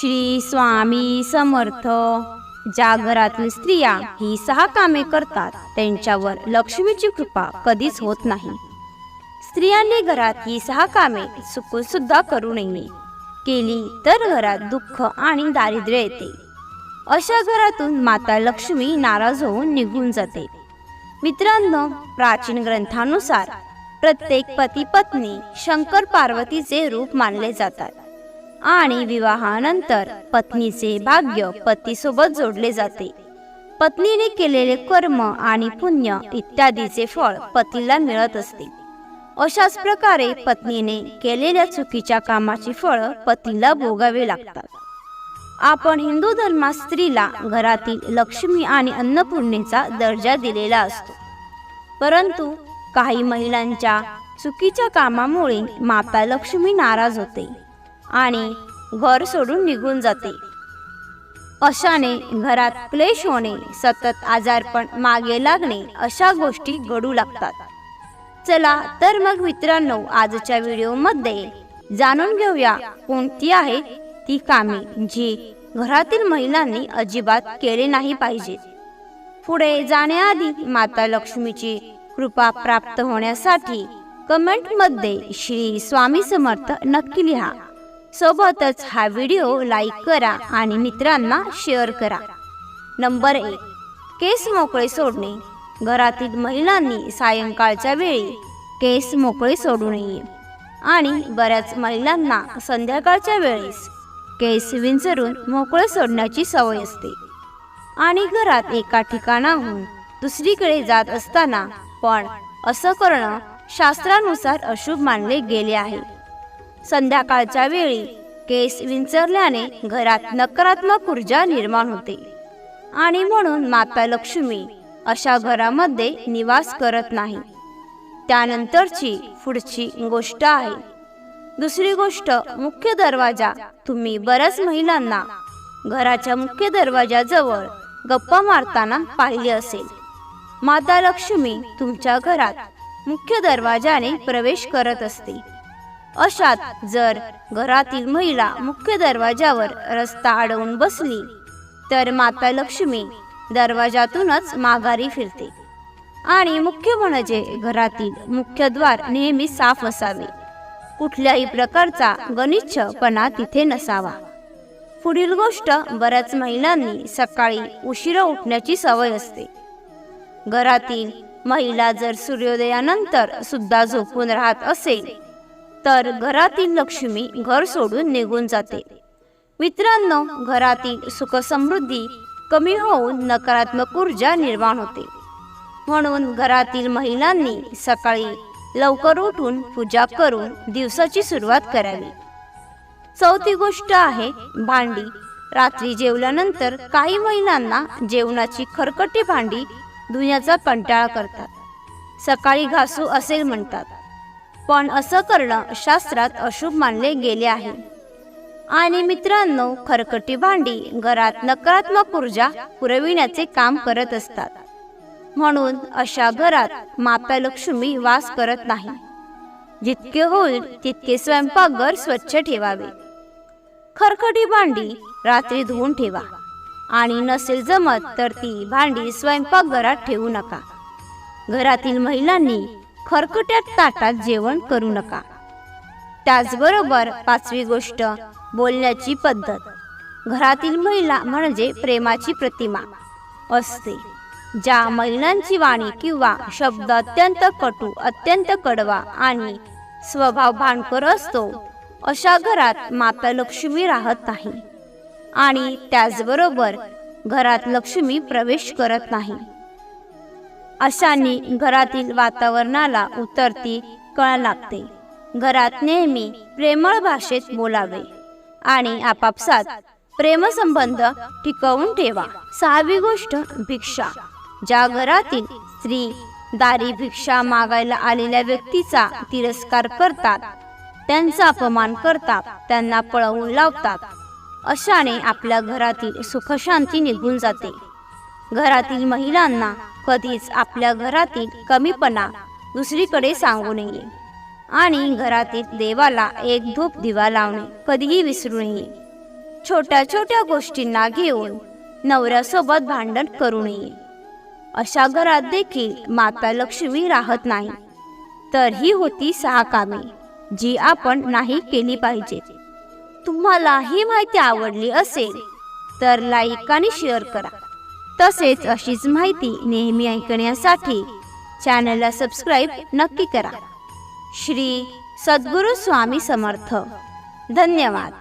श्री स्वामी समर्थ. ज्या घरातील स्त्रिया ही सहा कामे करतात त्यांच्यावर लक्ष्मीची कृपा कधीच होत नाही. स्त्रियांनी घरात ही सहा कामे चुकून सुद्धा करू नये. केली तर घरात दुःख आणि दारिद्र्य येते. अशा घरातून माता लक्ष्मी नाराज होऊन निघून जाते. मित्रांनो प्राचीन ग्रंथानुसार प्रत्येक पती पत्नी शंकर पार्वतीचे रूप मानले जातात. आणि विवाहानंतर पत्नीचे भाग्य पतीसोबत जोडले जाते. पत्नीने केलेले कर्म आणि पुण्य इत्यादीचे फळ पतीला मिळत असते. अशाच प्रकारे पत्नीने केलेल्या चुकीच्या कामाची फळ पतीला भोगावे लागतात. आपण हिंदू धर्मात स्त्रीला घरातील लक्ष्मी आणि अन्नपूर्णेचा दर्जा दिलेला असतो. परंतु काही महिलांच्या चुकीच्या कामामुळे माता लक्ष्मी नाराज होते. आणि घर सोडून निघून जाते. अशाने घरात क्लेश होणे सतत आजारपण मागे लागणे अशा गोष्टी घडू लागतात. चला तर मग मित्रांनो आजच्या व्हिडिओमध्ये जाणून घेऊया कोणती आहे ती कामे जी घरातील महिलांनी अजिबात केले नाही पाहिजे पुढे जाण्याआधी माता लक्ष्मीची कृपा प्राप्त होण्यासाठी कमेंटमध्ये श्री स्वामी समर्थ नक्की लिहा. सोबतच हा व्हिडिओ लाईक करा आणि मित्रांना शेअर करा. नंबर एक केस मोकळे सोडणे. घरातील महिलांनी सायंकाळच्या वेळी केस मोकळे सोडू नये. आणि बऱ्याच महिलांना संध्याकाळच्या वेळेस केस विंचरून मोकळे सोडण्याची सवय असते. आणि घरात एका ठिकाणाहून दुसरीकडे जात असताना पण असं करणं शास्त्रानुसार अशुभ मानले गेले आहे. संध्याकाळच्या वेळी केस विंचरल्याने घरात नकारात्मक ऊर्जा निर्माण होते. आणि म्हणून माता लक्ष्मी अशा घरामध्ये निवास करत नाही. त्यानंतरची पुढची गोष्ट आहे. दुसरी गोष्ट मुख्य दरवाजा. तुम्ही बऱ्याच महिलांना घराच्या मुख्य दरवाजाजवळ गप्पा मारताना पाहिले असेल. माता लक्ष्मी तुमच्या घरात मुख्य दरवाजाने प्रवेश करत असते. अशात जर घरातील महिला मुख्य दरवाजावर रस्ता अडवून बसली तर माता लक्ष्मी दरवाजातूनच माघारी फिरते. आणि मुख्य म्हणजे घरातील मुख्य द्वार नेहमी साफ असावे. कुठल्याही प्रकारचा गनिच्छपणा तिथे नसावा. पुढील गोष्ट बऱ्याच महिलांनी सकाळी उशिरा उठण्याची सवय असते. घरातील महिला जर सूर्योदयानंतर सुद्धा झोपून राहत असेल तर घरातील लक्ष्मी घर सोडून निघून जाते. मित्रांनो घरातील सुखसमृद्धी कमी होऊन नकारात्मक ऊर्जा निर्माण होते. म्हणून घरातील महिलांनी सकाळी लवकर उठून पूजा करून दिवसाची सुरुवात करावी. चौथी गोष्ट आहे भांडी. रात्री जेवल्यानंतर काही महिलांना जेवणाची खरकटी भांडी धुण्याचा कंटाळा करतात. सकाळी घासू असेल म्हणतात. पण असं करणं शास्त्रात अशुभ मानले गेले आहे. आणि मित्रांनो खरकटी भांडी घरात नकारात्मक ऊर्जा पुरविण्याचे काम करत असतात. म्हणून अशा घरात माप्या लक्ष्मी वास करत नाही. जितके होईल तितके स्वयंपाकघर स्वच्छ ठेवावे. खरखटी भांडी रात्री धुवून ठेवा. आणि नसेल जमत तर ती भांडी स्वयंपाकघरात ठेवू नका. घरातील महिलांनी खरकट्या ताटात जेवण करू नका. त्याचबरोबर पाचवी गोष्ट बोलण्याची पद्धत. घरातील महिला म्हणजे प्रेमाची प्रतिमा असते ज्या महिलांची वाणी किंवा शब्द अत्यंत कटू अत्यंत कडवा आणि स्वभाव भांडकर असतो अशा घरात माता लक्ष्मी राहत नाही. आणि त्याचबरोबर घरात लक्ष्मी प्रवेश करत नाही. अशाने घरातील वातावरणाला उतरती कळ लागते. घरात नेहमी प्रेमळ भाषेत बोलावे आणि आपापसात प्रेमसंबंध टिकवून ठेवा. सहावी गोष्ट भिक्षा. ज्या घरातील स्त्री दारी भिक्षा मागायला आलेल्या व्यक्तीचा तिरस्कार करतात त्यांचा अपमान करतात त्यांना पळवून लावतात अशाने आपल्या घरातील सुखशांती निघून जाते. घरातील महिलांना कधीच आपल्या घरातील कमीपणा दुसरीकडे सांगू नये. आणि घरातील देवाला एक धूप दिवा लावणे कधीही विसरू नये. छोट्या छोट्या गोष्टींना घेऊन नवऱ्यासोबत भांडण करू नये. अशा घरात देखील माता लक्ष्मी राहत नाही. तर ही होती सहा कामे जी आपण नाही केली पाहिजे तुम्हाला ही माहिती आवडली असेल तर लाईक आणि शेअर करा. तसेच अशीच माहिती नेहमी ऐकण्यासाठी चॅनलला सबस्क्राईब नक्की करा. श्री सद्गुरू स्वामी समर्थ. धन्यवाद.